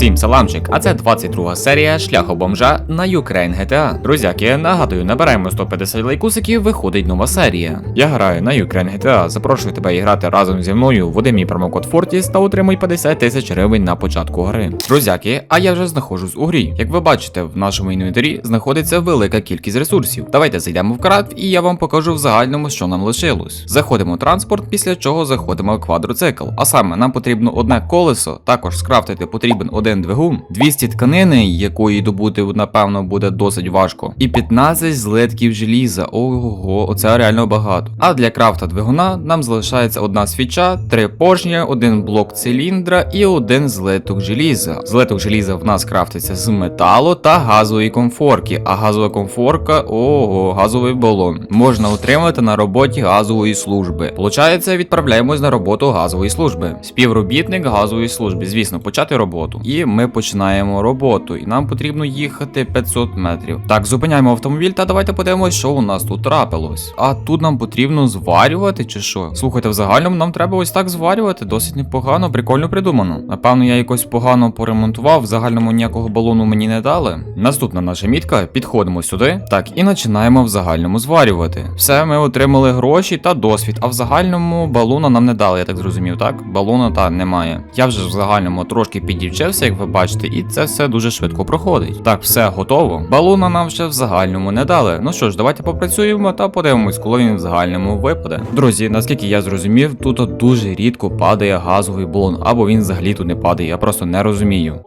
Всім саламчик, а це 22 серія шляху бомжа на Ukraine GTA. Друзяки, нагадую, набираємо 150 лайкусиків, виходить нова серія. Я граю на Ukraine GTA, запрошую тебе грати разом зі мною, вводи мій промокод Fortis та отримуй 50 тисяч гривень на початку гри. Друзяки, а я вже знаходжусь у грі. Як ви бачите, в нашому інвентарі знаходиться велика кількість ресурсів. Давайте зайдемо в крафт і я вам покажу в загальному, що нам лишилось. Заходимо в транспорт, після чого заходимо в квадроцикл. А саме нам потрібно одне колесо, також скрафтити потрібен один двигун, 200 тканини, якої добути напевно буде досить важко, і 15 злитків желіза. Ого, оце реально багато. А для крафта двигуна нам залишається одна свіча, три поршня, один блок циліндра і один злиток желіза. Злиток желіза в нас крафтиться з металу та газової комфорки. А газова комфорка, ого, газовий балон. Можна отримати на роботі газової служби. Получається, відправляємось на роботу газової служби. Співробітник газової служби, звісно, почати роботу. І ми починаємо роботу. І нам потрібно їхати 500 метрів. Так, зупиняємо автомобіль та давайте подивимось, що у нас тут трапилось. А тут нам потрібно зварювати чи що? Слухайте, в загальному нам треба ось так зварювати. Досить непогано, прикольно придумано. Напевно, я якось погано поремонтував. В загальному ніякого балону мені не дали. Наступна наша мітка. Підходимо сюди. Так, і починаємо в загальному зварювати. Все, ми отримали гроші та досвід. А в загальному балона нам не дали, я так зрозумів, так? Балона та немає. Я вже в загальному трошки підівчився, як ви бачите, і це все дуже швидко проходить. Так, все готово. Балона нам ще в загальному не дали. Ну що ж, давайте попрацюємо та подивимось, коли він в загальному випаде. Друзі, наскільки я зрозумів, тут дуже рідко падає газовий балон, або він взагалі тут не падає. Я просто не розумію.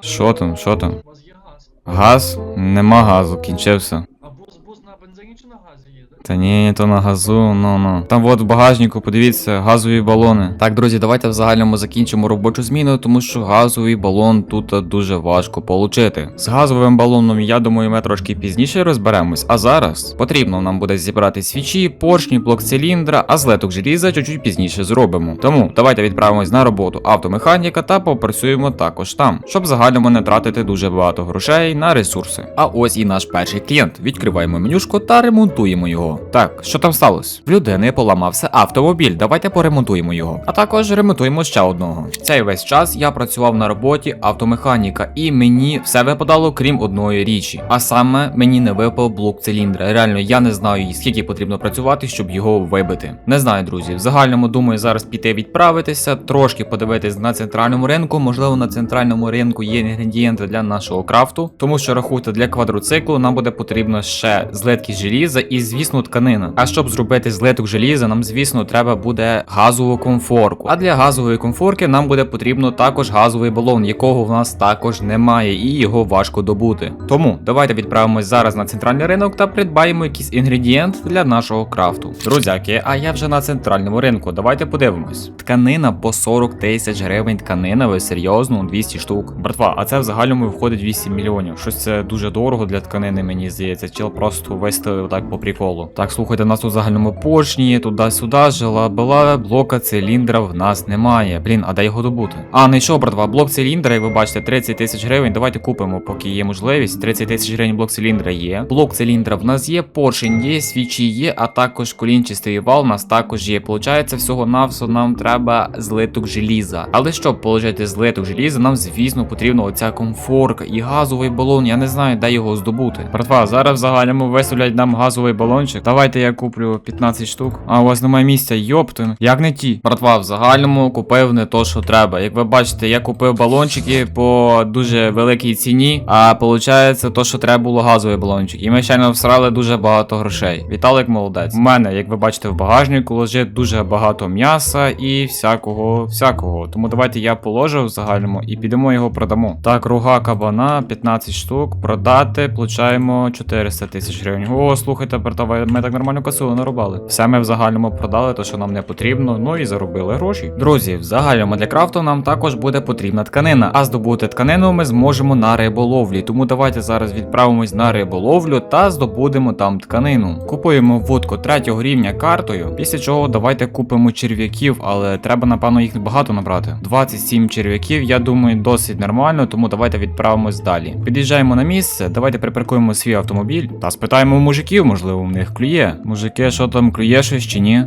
Що там, що там? Газ? Нема газу, кінчився. Бензині на газі їде? Та ні, то на газу, ну ну. Там от в багажнику, подивіться, газові балони. Так, друзі, давайте в загальному закінчимо робочу зміну, тому що газовий балон тут дуже важко получити. З газовим балоном, я думаю, ми трошки пізніше розберемось. А зараз потрібно нам буде зібрати свічі, поршні, блок циліндра, а злеток желіза чуть-чуть пізніше зробимо. Тому давайте відправимось на роботу автомеханіка та попрацюємо також там, щоб загальному не тратити дуже багато грошей на ресурси. А ось і наш перший клієнт. Відкриваємо менюшку та ремонтуємо його. Так, що там сталося? В людини поламався автомобіль. Давайте поремонтуємо його. А також ремонтуємо ще одного. Цей весь час я працював на роботі автомеханіка, і мені все випадало, крім одної річі. А саме мені не випав блок циліндра. Реально, я не знаю, скільки потрібно працювати, щоб його вибити. Не знаю, друзі. В загальному думаю зараз піти відправитися, трошки подивитись на центральному ринку. Можливо, на центральному ринку є інгредієнти для нашого крафту, тому що рахуйте для квадроциклу нам буде потрібно ще злитки желіза і, звісно, тканина. А щоб зробити злиток желіза, нам, звісно, треба буде газову комфорку. А для газової комфорки нам буде потрібно також газовий балон, якого в нас також немає, і його важко добути. Тому давайте відправимось зараз на центральний ринок та придбаємо якийсь інгредієнт для нашого крафту. Друзяки, а я вже на центральному ринку. Давайте подивимось. Тканина по 40 тисяч гривень. Тканина, ви серйозно, 200 штук. Братва, а це в загальному входить 8 мільйонів. Щось це дуже дорого для тканини, мені здається. Чел просто виставив так по приколу. Так, слухайте, нас тут загальному поршні, туди-сюди, жила була, блока циліндра в нас немає. Блін, а де його добути? А, не що, братва, блок циліндра, як ви бачите, 30 тисяч гривень. Давайте купимо, поки є можливість. 30 тисяч гривень блок циліндра є. Блок циліндра в нас є, поршень є, свічі є, а також колінчастий вал у нас також є. Получається, всього навсього нам треба злиток желіза. Але щоб положити злиток желіза, нам, звісно, потрібна оця комфорка і газовий балон. Я не знаю, де його здобути. Братва, зараз в загальному виставлять нам газовий балончик. Давайте я куплю 15 штук. А у вас немає місця, йоптин. Як не ті? Братва, в загальному купив не то, що треба. Як ви бачите, я купив балончики по дуже великій ціні. А виходить, то, що треба було газовий балончик. І ми ще не всрали дуже багато грошей. Віталик молодець. У мене, як ви бачите, в багажнику лежить дуже багато м'яса і всякого, всякого. Тому давайте я положу в загальному і підемо його продамо. Так, руга кабана, 15 штук. Продати, получаємо 400 тисяч гривень. О, слухайте, братва, ми так нормально касу нарубали. Все ми в загальному продали, то що нам не потрібно, ну і заробили гроші. Друзі, в загальному для крафту нам також буде потрібна тканина. А здобути тканину ми зможемо на риболовлі. Тому давайте зараз відправимось на риболовлю та здобудемо там тканину. Купуємо вудку третього рівня картою. Після чого давайте купимо черв'яків, але треба, напевно, їх багато набрати. 27 черв'яків, я думаю, досить нормально, тому давайте відправимось далі. Під'їжджаємо на місце, давайте припаркуємо свій автомобіль та спитаємо у мужиків, можливо, в них клює. Мужики, що там клює щось чи ні?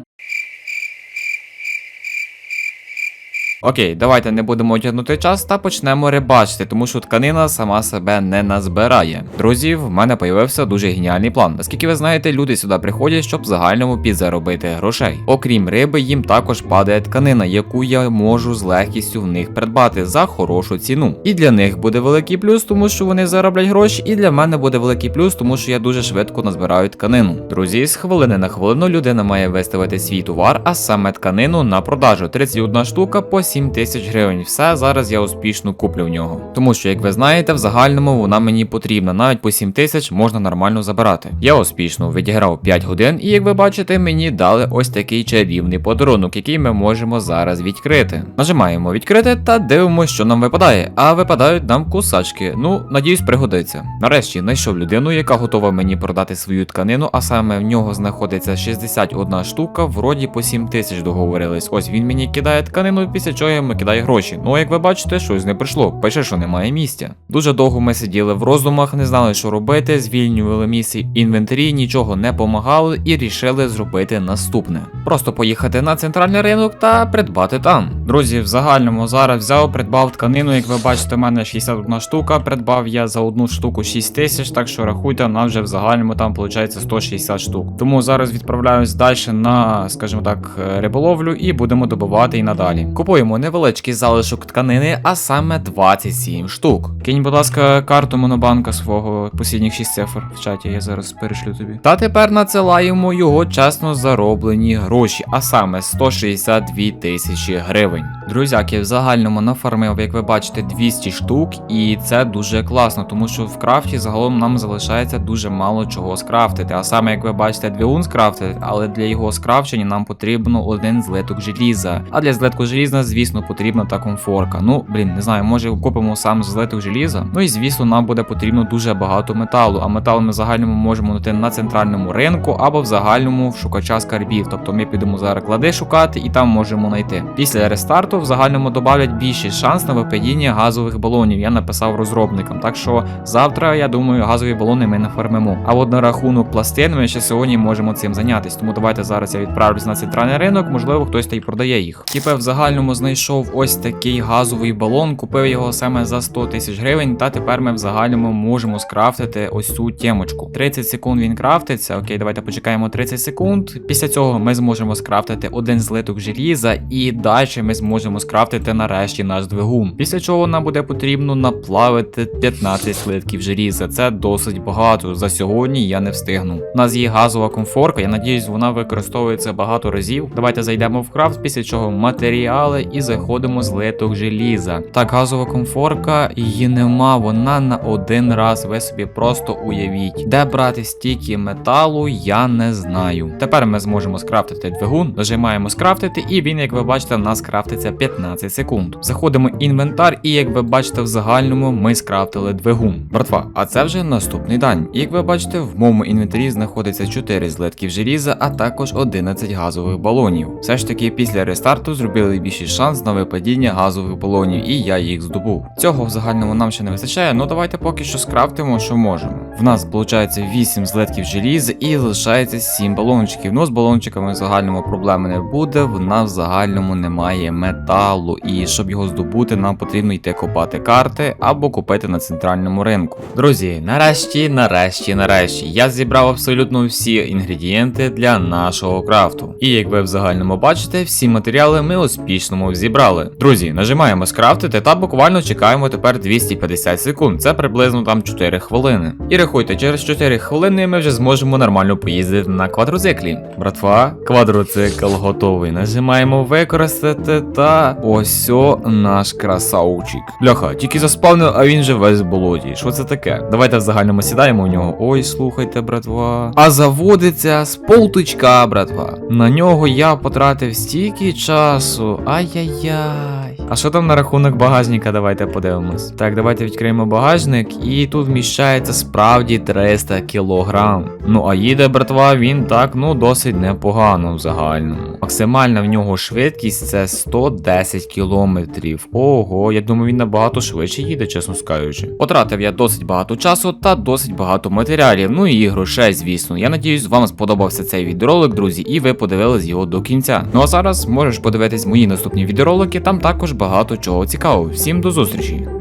Окей, давайте не будемо тягнути час та почнемо рибачити, тому що тканина сама себе не назбирає. Друзі, в мене появився дуже геніальний план. Наскільки ви знаєте, люди сюди приходять, щоб загальному підзаробити грошей. Окрім риби, їм також падає тканина, яку я можу з легкістю в них придбати за хорошу ціну. І для них буде великий плюс, тому що вони зароблять гроші, і для мене буде великий плюс, тому що я дуже швидко назбираю тканину. Друзі, з хвилини на хвилину людина має виставити свій товар, а саме тканину на продажу. 31 штука по 7 тисяч гривень. Все зараз я успішно куплю в нього. Тому що, як ви знаєте, в загальному вона мені потрібна. Навіть по 7 тисяч можна нормально забирати. Я успішно відіграв 5 годин, і як ви бачите, мені дали ось такий чарівний подарунок, який ми можемо зараз відкрити. Нажимаємо відкрити та дивимося, що нам випадає. А випадають нам кусачки. Ну, надіюсь, пригодиться. Нарешті знайшов людину, яка готова мені продати свою тканину, а саме в нього знаходиться 61 штука, вроді по 7 тисяч договорились. Ось він мені кидає тканину, після чого я йому кидаю гроші. Ну, як ви бачите, щось не прийшло. Пише, що немає місця. Дуже довго ми сиділи в роздумах, не знали, що робити, звільнювали місце в інвентарі, нічого не помагали і рішили зробити наступне: просто поїхати на центральний ринок та придбати там. Друзі, в загальному зараз взяв, придбав тканину. Як ви бачите, в мене 61 штука. Придбав я за одну штуку 6 тисяч, так що рахуйте, нам вже в загальному там виходить 160 штук. Тому зараз відправляюсь далі на, скажімо так, е, риболовлю і будемо добувати і надалі. Купуємо невеличкий залишок тканини, а саме 27 штук. Кинь, будь ласка, карту монобанка свого посідніх 6 цифр в чаті, я зараз перешлю тобі. Та тепер надсилаємо його чесно зароблені гроші, а саме 162 тисячі гривень. Друзяки, в загальному нафармив, як ви бачите, 200 штук, і це дуже класно, тому що в крафті загалом нам залишається дуже мало чого скрафтити. А саме, як ви бачите, двигун скрафтити, але для його скрафчення нам потрібно один злиток желіза. А для злитку желіза, звісно, потрібна та комфорка. Ну, блін, не знаю, може купимо сам злиток желіза. Ну і звісно, нам буде потрібно дуже багато металу. А метал ми загальному можемо знайти на центральному ринку або в загальному в шукача скарбів. Тобто ми підемо зараз клади шукати і там можемо знайти. Після рестарту в загальному додавлять більший шанс на випадіння газових балонів. Я написав розробникам. Так що завтра, я думаю, газові балони ми нафармимо. А от на рахунок пластин ми ще сьогодні можемо цим зайнятися. Тому давайте зараз я відправлюсь на центральний ринок, можливо, хтось та й продає їх. Тепер в загальному знайшов ось такий газовий балон, купив його саме за 100 тисяч гривень. Та тепер ми в загальному можемо скрафтити ось цю темочку. 30 секунд він крафтиться. Окей, давайте почекаємо 30 секунд. Після цього ми зможемо скрафтити один злиток желіза, і далі ми зможемо скрафтити нарешті наш двигун. Після чого нам буде потрібно наплавити 15 слитків желіза. Це досить багато. За сьогодні я не встигну. У нас є газова комфорка. Я надіюсь, вона використовується багато разів. Давайте зайдемо в крафт, після чого матеріали і заходимо злиток желіза. Так, газова комфорка її нема. Вона на один раз. Ви собі просто уявіть, де брати стільки металу, я не знаю. Тепер ми зможемо скрафтити двигун, нажимаємо скрафтити, і він, як ви бачите, в нас крафтиться 15 секунд. Заходимо в інвентар, і як ви бачите, в загальному ми скрафтили двигун. Братва, а це вже наступний день. Як ви бачите, в моєму інвентарі знаходиться 4 злитків желіза, а також 11 газових балонів. Все ж таки, після рестарту зробили більший шанс на випадіння газових балонів, і я їх здобув. Цього в загальному нам ще не вистачає, ну давайте поки що скрафтимо, що можемо. В нас виходить 8 злитків желіза і залишається 7 балончиків. Ну з балончиками в загальному проблеми не буде. В нас в загальному немає металу, і щоб його здобути, нам потрібно йти копати карти або купити на центральному ринку. Друзі, нарешті, нарешті, нарешті, я зібрав абсолютно всі інгредієнти для нашого крафту. І як ви в загальному бачите, всі матеріали ми успішно зібрали. Друзі, нажимаємо скрафтити та буквально чекаємо тепер 250 секунд. Це приблизно там 4 хвилини. І рахуйте, через 4 хвилини ми вже зможемо нормально поїздити на квадроциклі. Братва, квадроцикл готовий. Нажимаємо використати та ось о наш красавчик. Бляха, тільки заспавнив, а він же весь в болоті. Що це таке? Давайте в загальному сідаємо в нього. Ой, слухайте, братва. А заводиться з полтучка, братва. На нього я потратив стільки часу. Ай-яй-яй. А що там на рахунок багажника? Давайте подивимось. Так, давайте відкриємо багажник, і тут вміщається справді 300 кілограм. Ну а їде, братва, він так, ну досить непогано в загальному. Максимальна в нього швидкість це 110 кілометрів. Ого, я думаю, він набагато швидше їде, чесно скажучи. Потратив я досить багато часу та досить багато матеріалів, ну і грошей, звісно. Я надіюсь, вам сподобався цей відеоролик, друзі, і ви подивились його до кінця. Ну а зараз можеш подивитись мої наступні відеоролики, там також багато чого цікавого. Всім до зустрічі!